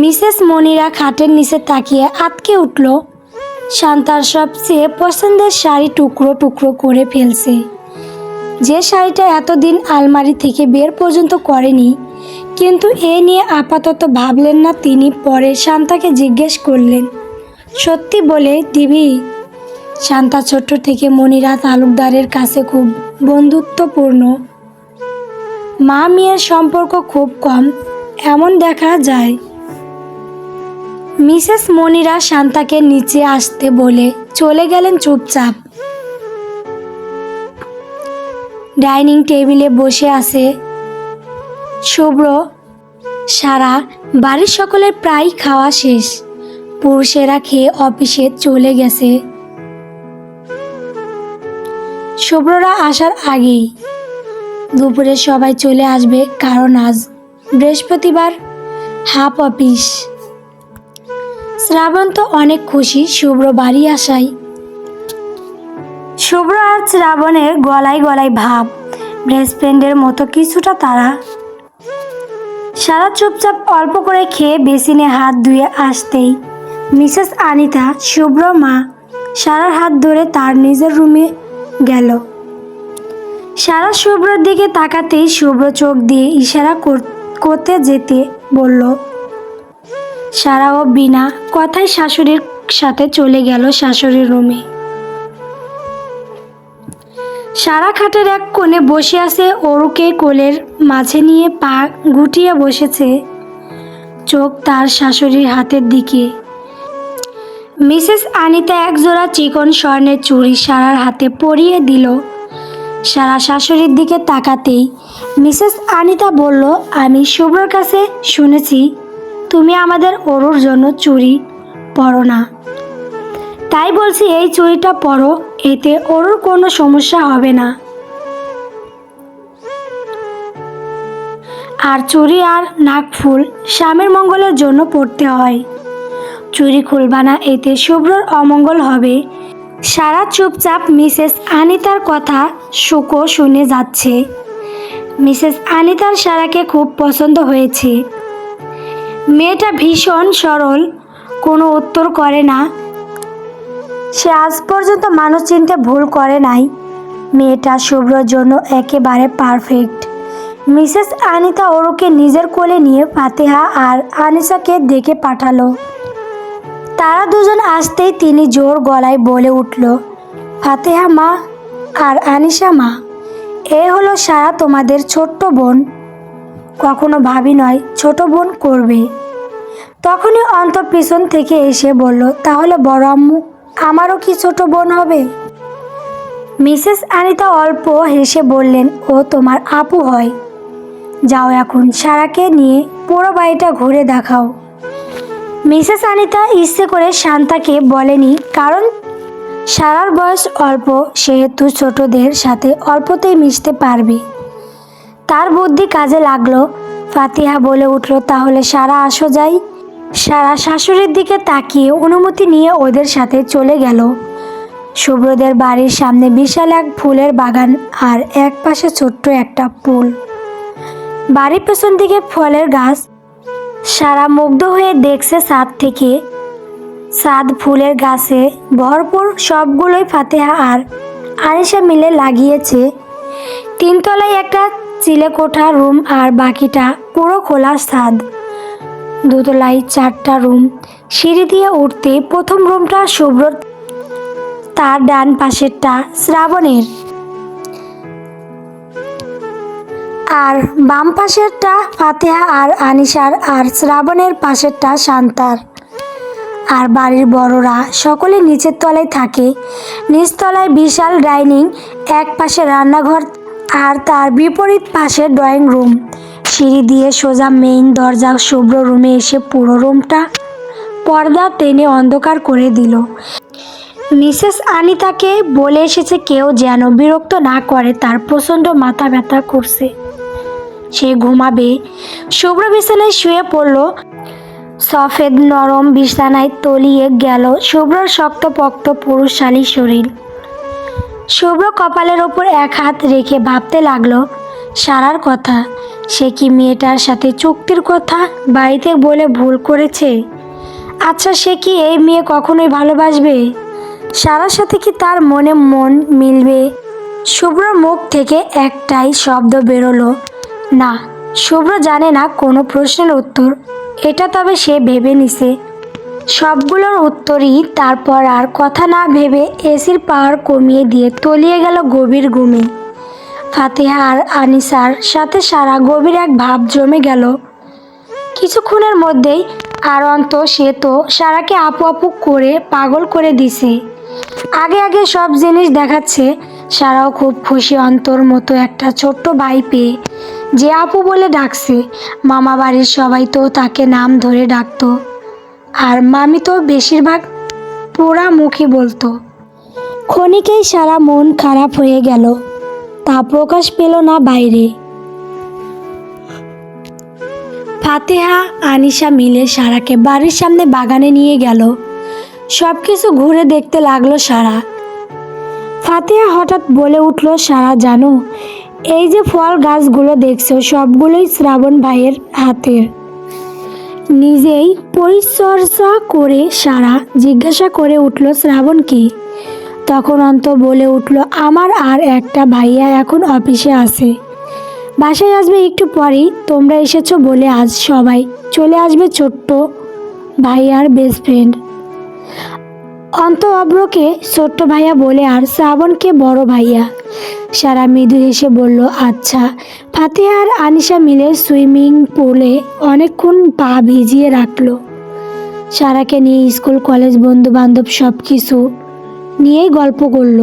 Mrs Monira খাটের নিচে তাকিয়ে আটকে উঠল। শান্তার সবচেয়ে পছন্দের শাড়ি টুকরো টুকরো করে ফেলছে। যে শাড়িটা এতদিন আলমারি থেকে বের পর্যন্ত করেনি, কিন্তু এ নিয়ে আপাতত ভাবলেন না তিনি, পরে শান্তাকে জিজ্ঞেস করলেন, সত্যি বলে দিবি? শান্তা ছোট্ট থেকে মনিরা তালুকদারের কাছে খুব বন্ধুত্বপূর্ণ। মা মেয়ের সম্পর্ক খুব কম, এমন দেখা যায়। মিসেস মনিরা শান্তাকে নিচে আসতে বলে চলে গেলেন চুপচাপ। ডাইনিং টেবিলে বসে আছে শুভ্র, সারা, বাড়ির সকলের প্রায় খাওয়া শেষ। পুরুষেরা খেয়ে অফিসে চলে গেছে। শুভ্ররা আসার আগেই দুপুরে সবাই চলে আসবে কারণ আজ বৃহস্পতিবার হাফ অফিস। শ্রাবণ তো অনেক খুশি, শুভ্র বাড়ি আসায়। শুভ্র আর শ্রাবণের গলায় গলায় ভাব বেস্ট ফ্রেন্ডের মতো কিছুটা তারা। সারা চুপচাপ অল্প করে খেয়ে বেসিনে হাত ধুয়ে আসতেই মিসেস আনিতা, শুভ্র মা, সারার হাত ধরে তার নিজের রুমে গেল। সারা শুভ্রর দিকে তাকাতেই শুভ্র চোখ দিয়ে ইশারা কর- করতে যেতে বলল সারা ও বিনা কথায় শাশুড়ির সাথে চলে গেল শাশুড়ির রুমে। সারা খাটের এক কোণে বসে আছে অরুকে কোলের মাঝে নিয়ে পা গুটিয়ে বসেছে চোখ তার শাশুড়ির হাতের দিকে। মিসেস আনিতা একজোড়া চিকন স্বর্ণের চুড়ি সারার হাতে পরিয়ে দিল। সারা শাশুড়ির দিকে তাকাতেই মিসেস আনিতা বলল, আমি শুভ্রর কাছে শুনেছি তুমি আমাদের অরুর জন্য চুরি পরো না। তাই বলছি, এই চুরিটা পরো, এতে অরুর কোনো সমস্যা হবে না। আর চুরি আর নাকফুল স্বামীর মঙ্গলের জন্য পড়তে হয়। চুরি খুলবা না, এতে শুভ্রর অমঙ্গল হবে। সারা চুপচাপ মিসেস আনিতার কথা শুকো শুনে যাচ্ছে। মিসেস আনিতার সারাকে খুব পছন্দ হয়েছে। মেয়েটা ভীষণ সরল, কোনো উত্তর করে না। সে আজ পর্যন্ত মানুষ চিনতে ভুল করে নাই। মেয়েটা শুভ্রর জন্য একেবারে পারফেক্ট মিসেস আনিতা ওরকে নিজের কোলে নিয়ে ফাতেহা আর আনিসাকে ডেকে পাঠালো। তারা দুজন আসতেই তিনি জোর গলায় বলে উঠল, ফাতেহা মা আর আনিসা মা, এ হলো সারা তোমাদের ছোট্ট বোন। কখনো ভাবি নয়, ছোট বোন করবে। তখনই অন্ত পিছন থেকে এসে বলল, তাহলে বড় আম্মু, আমারও কি ছোট বোন হবে? মিসেস আনিতা অল্প হেসে বললেন, ও তোমার আপু হয়। যাও এখন সারাকে নিয়ে পুরো বাড়িটা ঘুরে দেখাও। মিসেস আনিতা ইচ্ছে করে শান্তাকে বলেনি, কারণ সারার বয়স অল্প, সেহেতু ছোটদের সাথে অল্পতেই মিশতে পারবে। তার বুদ্ধি কাজে লাগল। ফাতিহা বলে উঠল, তাহলে সারা আসো যাই। সারা শাশুড়ির দিকে তাকিয়ে অনুমতি নিয়ে ওদের সাথে চলে গেল। শুভ্রদের বাড়ির সামনে বিশাল এক ফুলের বাগান আর এক পাশে ছোট্ট একটা পুল। বাড়ির পেছন দিকে ফলের গাছ। সারা মুগ্ধ হয়ে দেখছে সাদ থেকে। সাদ ফুলের গাছে ভরপুর সবগুলোই ফাতেহা আর আনিসা মিলে লাগিয়েছে। তিনতলায় একটা চিলেকোঠা রুম আর বাকিটা পুরো খোলা ছাদ। দুতলায় চারটা রুম। সিঁড়ি দিয়ে উঠতে প্রথম রুমটা শুভ্র, তার ডান পাশেরটা শ্রাবণের। আর বাম পাশেরটা ফাতেহা আর আনিসার আর শ্রাবণের পাশেরটা শান্তার। আর বাড়ির বড়রা সকলে নিচের তলায় থাকে। নিচতলায় বিশাল ডাইনিং, এক পাশে রান্নাঘর আর তার বিপরীত পাশে ড্রয়িং রুম। সিঁড়ি দিয়ে সোজা মেইন দরজা শুভ্র রুমে এসে পুরো রুমটা পর্দা টেনে অন্ধকার করে দিল। মিসেস আনিতাকে বলে এসেছে কেউ যেন বিরক্ত না করে তার প্রচণ্ড মাথা ব্যথা করছে। সে ঘুমাবে। শুভ্র বিছানায় শুয়ে পড়ল। সফেদ নরম বিছানায় তলিয়ে গেল শুভ্রর শক্তপোক্ত পুরুষশালী শরীর। শুভ্র কপালের ওপর এক হাত রেখে ভাবতে লাগল, সারার কথা, সে কি মেয়েটার সাথে চুক্তির কথা বাড়িতে বলে ভুল করেছে? আচ্ছা সে কি এই মেয়ে কখনোই ভালোবাসবে? সারার সাথে কি তার মনে মন মিলবে? শুভ্র মুখ থেকে একটাই শব্দ বেরোলো, না। শুভ্র জানে না কোনো প্রশ্নের উত্তর, এটা তবে সে ভেবে নিছে। সবগুলোর উত্তরই তারপর আর কথা না ভেবে এসির পাওয়ার কমিয়ে দিয়ে তলিয়ে গেল গভীর ঘুমে। ফাতেহা আর আনিসার সাথে সারা গভীর এক ভাব জমে গেল। কিছুক্ষণের মধ্যেই আর অন্ত সে তো সারাকে আপু আপু করে পাগল করে দিছে। আগে আগে সব জিনিস দেখাচ্ছে, সারাও খুব খুশি অন্তর মতো একটা ছোট্ট ভাই পেয়ে। যে আপু বলে ডাকছে, মামা বাড়ির সবাই তো তাকে নাম ধরে ডাকতো। আর মামি তো বেশিরভাগ পোড়া মুখী বলতো। ক্ষণিকেই সারা মন খারাপ হয়ে গেল। তা প্রকাশ পেল না বাইরে। ফাতেহা, আনিশা মিলে সারাকে বাড়ির সামনে বাগানে নিয়ে গেল। সব কিছু ঘুরে দেখতে লাগল সারা। ফাতেহা হঠাৎ বলে উঠল, সারা, জানো, এই যে ফল গাছগুলো দেখছ, সবগুলোই শ্রাবণ ভাইয়ের হাতের। নিজেই পরিচর্যা করে সারা জিজ্ঞাসা করে উঠল শ্রাবণকে তখন অন্ত বলে উঠল, আমার আর একটা ভাইয়া এখন অফিসে আছে। বাসায় আসবে একটু পরেই, তোমরা এসেছ বলে আজ সবাই চলে আসবে ছোট্ট ভাইয়ার বেস্ট ফ্রেন্ড অন্ত অব্রকে ছোট্ট ভাইয়া বলে, আর শ্রাবণকে বড় ভাইয়া? সারা মৃদু হেসে বলল আচ্ছা। ফাতেহা আর আনিশা মিলে সুইমিং পুলে অনেকক্ষণ পা ভিজিয়ে রাখল। সারাকে নিয়ে স্কুল, কলেজ বন্ধু বান্ধব সব কিছু নিয়েই গল্প করল।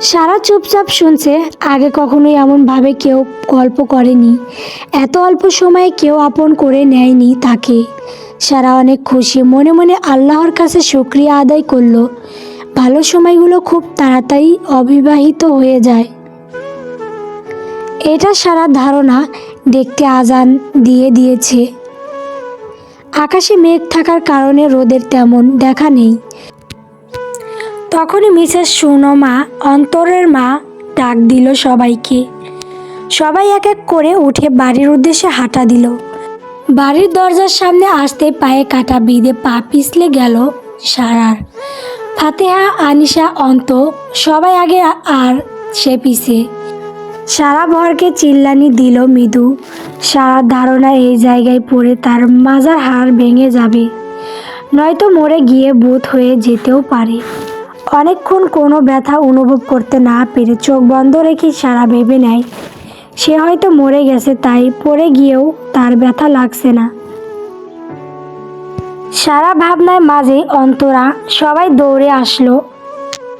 সারা চুপচাপ শুনছে, আগে কখনোই এমনভাবে কেউ গল্প করেনি। এত অল্প সময়ে কেউ আপন করে নেয়নি তাকে। সারা অনেক খুশি, মনে মনে আল্লাহর কাছে শুক্রিয়া আদায় করল। ভালো সময়গুলো খুব তাড়াতাড়ি অবিবাহিত হয়ে যায়। এটা সারা ধারণা দেখতে আজান দিয়ে দিয়েছে। আকাশে মেঘ থাকার কারণে রোদের তেমন দেখা নেই। তখনই মিসেস সুনমা, অন্তরের মা, ডাক দিল সবাইকে। সবাই এক এক করে উঠে বাড়ির উদ্দেশ্যে হাঁটা দিল। বাড়ির দরজার সামনে আসতে পায়ে কাটা বিঁধে পা পিছলে গেল সারার। ফাতেহা, আনিশা, অন্ত, সবাই আগে আর সে পিছে সারা ভরকে চিল্লানি দিল মৃদু। সারার ধারণা এই জায়গায় পড়ে তার মাজার হাড় ভেঙে যাবে। নয়তো মরে গিয়ে বোধ হয়ে যেতেও পারে। অনেকক্ষণ কোনো ব্যথা অনুভব করতে না পেরে চোখ বন্ধ রেখে সারা ভেবে নেয়। সে হয়তো মরে গেছে, তাই পড়ে গিয়েও তার ব্যথা লাগছে না। সারা ভাবনায় মাঝে অন্তরা সবাই দৌড়ে আসলো।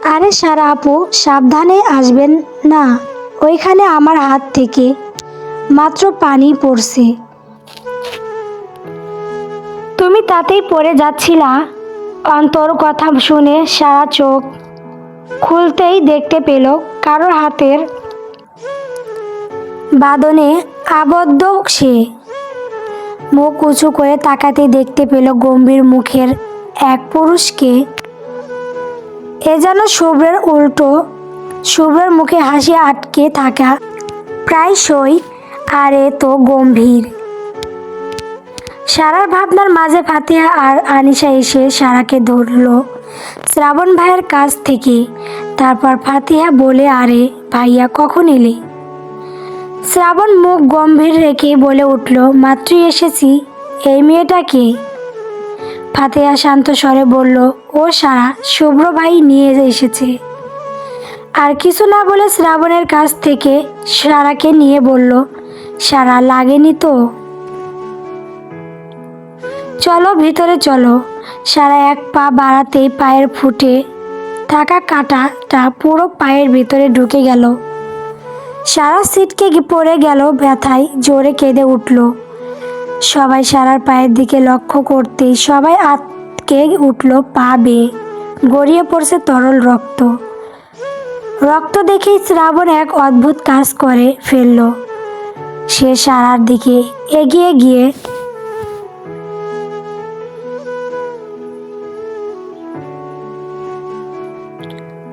আরে সারা আপু, সাবধানে আসবেন না। ওইখানে আমার হাত থেকে মাত্র পানি পড়ছে। তুমি তাতেই পড়ে যাচ্ছিলা? অন্তর কথা শুনে সারা চোখ খুলতেই দেখতে পেল কারোর হাতের বাদনে আবদ্ধ সে। মুখ উঁচু করে তাকাতে দেখতে পেল গম্ভীর মুখের এক পুরুষকে। এ যেন শুভ্রের উল্টো। শুভ্রের মুখে হাসি আটকে থাকা প্রায়শই, আর এ তো গম্ভীর। সারার ভাবনার মাঝে ফাতিহা আর আনিশা এসে সারাকে ধরলো শ্রাবণ ভাইয়ের কাছ থেকে। তারপর ফাতিহা বলে, আরে ভাইয়া, কখন এলে? শ্রাবণ মুখ গম্ভীর রেখে বলে উঠল মাত্রই এসেছি। এই মেয়েটাকে ফাতেহা শান্ত স্বরে বলল, ও সারা, শুভ্র ভাই নিয়ে এসেছে। আর কিছু না বলে শ্রাবণের কাছ থেকে সারাকে নিয়ে বলল, সারা লাগেনি তো? চলো, ভিতরে চলো। সারা এক পা বাড়াতেই পায়ের ফুটে থাকা কাঁটাটা পুরো পায়ের ভিতরে ঢুকে গেল। সারা সিটকে পড়ে গেল ব্যথায়, জোরে কেঁদে উঠল। সবাই সারার পায়ের দিকে লক্ষ্য করতেই সবাই আটকে উঠল পা বেয়ে। গড়িয়ে পড়ছে তরল রক্ত। রক্ত দেখেই শ্রাবণ এক অদ্ভুত কাজ করে, ফেলল। সে সারার দিকে এগিয়ে গিয়ে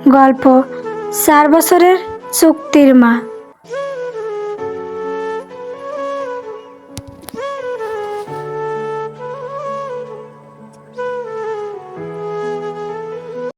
গল্প, চার বছরের চুক্তির মা।